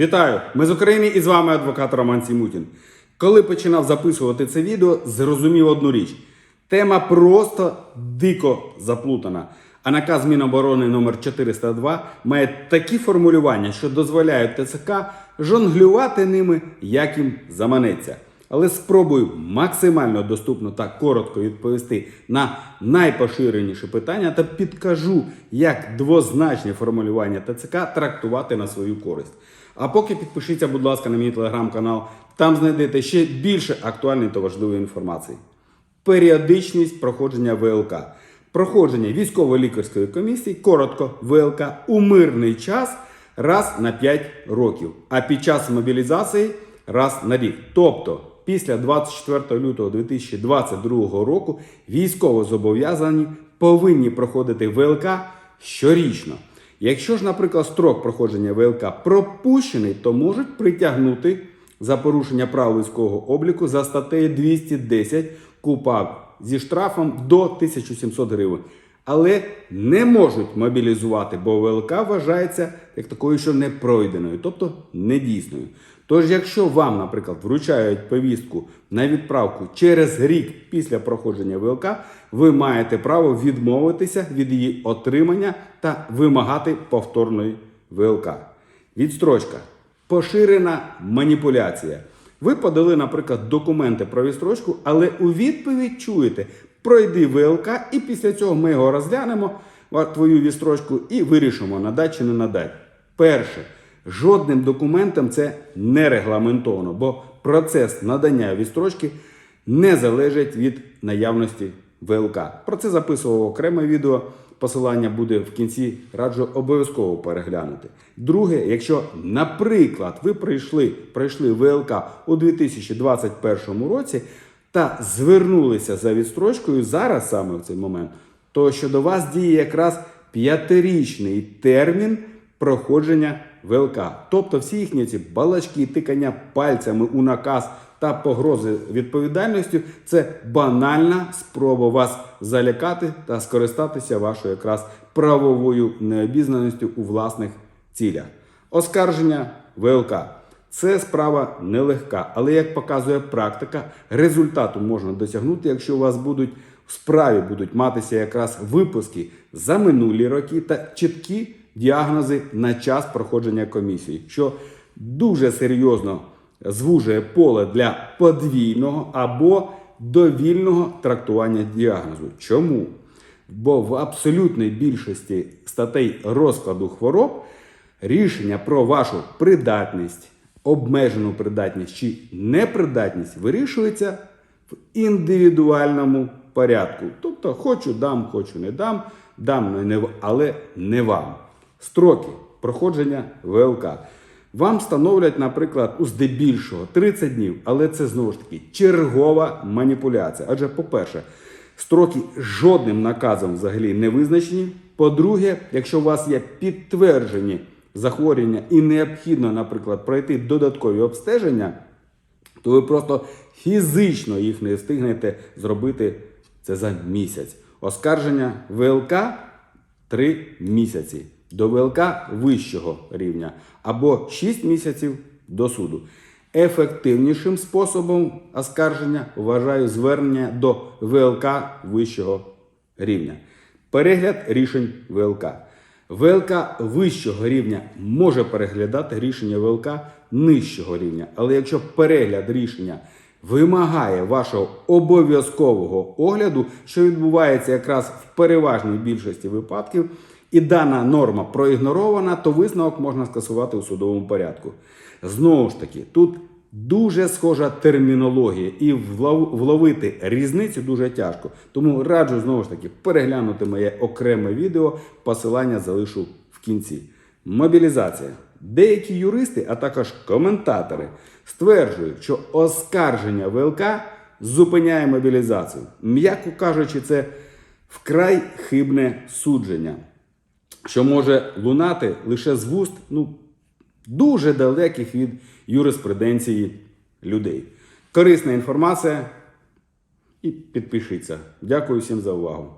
Вітаю! Ми з України і з вами адвокат Роман Сімутін. Коли починав записувати це відео, зрозумів одну річ: тема просто дико заплутана. А наказ Міноборони номер 402 має такі формулювання, що дозволяють ТЦК жонглювати ними, як їм заманеться. Але спробую максимально доступно та коротко відповісти на найпоширеніші питання та підкажу, як двозначні формулювання ТЦК трактувати на свою користь. А поки підпишіться, будь ласка, на мій телеграм-канал. Там знайдете ще більше актуальної та важливої інформації. Періодичність проходження ВЛК. Проходження військово-лікарської комісії, коротко ВЛК, у мирний час раз на 5 років, а під час мобілізації раз на рік. Тобто після 24 лютого 2022 року військовозобов'язані повинні проходити ВЛК щорічно. Якщо ж, наприклад, строк проходження ВЛК пропущений, то можуть притягнути за порушення прав військового обліку за статтею 210 КУПАП зі штрафом до 1700 гривень. Але не можуть мобілізувати, бо ВЛК вважається як такою, що не пройденою, тобто недійсною. Тож, якщо вам, наприклад, вручають повістку на відправку через рік після проходження ВЛК, ви маєте право відмовитися від її отримання та вимагати повторної ВЛК. Відстрочка. Поширена маніпуляція. Ви подали, наприклад, документи про відстрочку, але у відповідь чуєте: пройди ВЛК, і після цього ми його розглянемо, твою відстрочку, і вирішимо, надати чи не надати. Перше, жодним документом це не регламентовано, бо процес надання відстрочки не залежить від наявності ВЛК. Про це записував окреме відео. Посилання буде в кінці, раджу обов'язково переглянути. Друге, якщо, наприклад, ви прийшли, пройшли ВЛК у 2021 році та звернулися за відстрочкою зараз саме в цей момент, то щодо вас діє якраз п'ятирічний термін проходження ВЛК. Тобто всі їхні ці балачки, тикання пальцями у наказ та погрози відповідальністю це банальна спроба вас залякати та скористатися вашою якраз правовою необізнаністю у власних цілях. Оскарження ВЛК. Це справа нелегка, але як показує практика, результату можна досягнути, якщо у вас будуть в справі будуть матися якраз випуски за минулі роки та чіткі діагнози на час проходження комісії, що дуже серйозно звужує поле для подвійного або довільного трактування діагнозу. Чому? Бо в абсолютній більшості статей розкладу хвороб рішення про вашу придатність, обмежену придатність чи непридатність вирішується в індивідуальному порядку. Тобто, хочу дам, хочу не дам, дам, в- але не вам. Строки проходження ВЛК. Вам встановлять, наприклад, у здебільшого 30 днів, але це знову ж таки чергова маніпуляція. Адже, по-перше, строки жодним наказом взагалі не визначені. По-друге, якщо у вас є підтверджені захворювання і необхідно, наприклад, пройти додаткові обстеження, то ви просто фізично їх не встигнете зробити це за місяць. Оскарження ВЛК 3 місяці до ВЛК вищого рівня або 6 місяців до суду. Ефективнішим способом оскарження вважаю звернення до ВЛК вищого рівня. Перегляд рішень ВЛК. ВЛК вищого рівня може переглядати рішення ВЛК нижчого рівня. Але якщо перегляд рішення вимагає вашого обов'язкового огляду, що відбувається якраз в переважній більшості випадків, і дана норма проігнорована, то висновок можна скасувати у судовому порядку. Знову ж таки, тут дуже схожа термінологія, і вловити різницю дуже тяжко. Тому раджу знову ж таки переглянути моє окреме відео. Посилання залишу в кінці. Мобілізація. Деякі юристи, а також коментатори, стверджують, що оскарження ВЛК зупиняє мобілізацію. М'яко кажучи, це вкрай хибне судження, що може лунати лише з вуст ну, дуже далеких від юриспруденції людей. Корисна інформація і підпишіться. Дякую всім за увагу.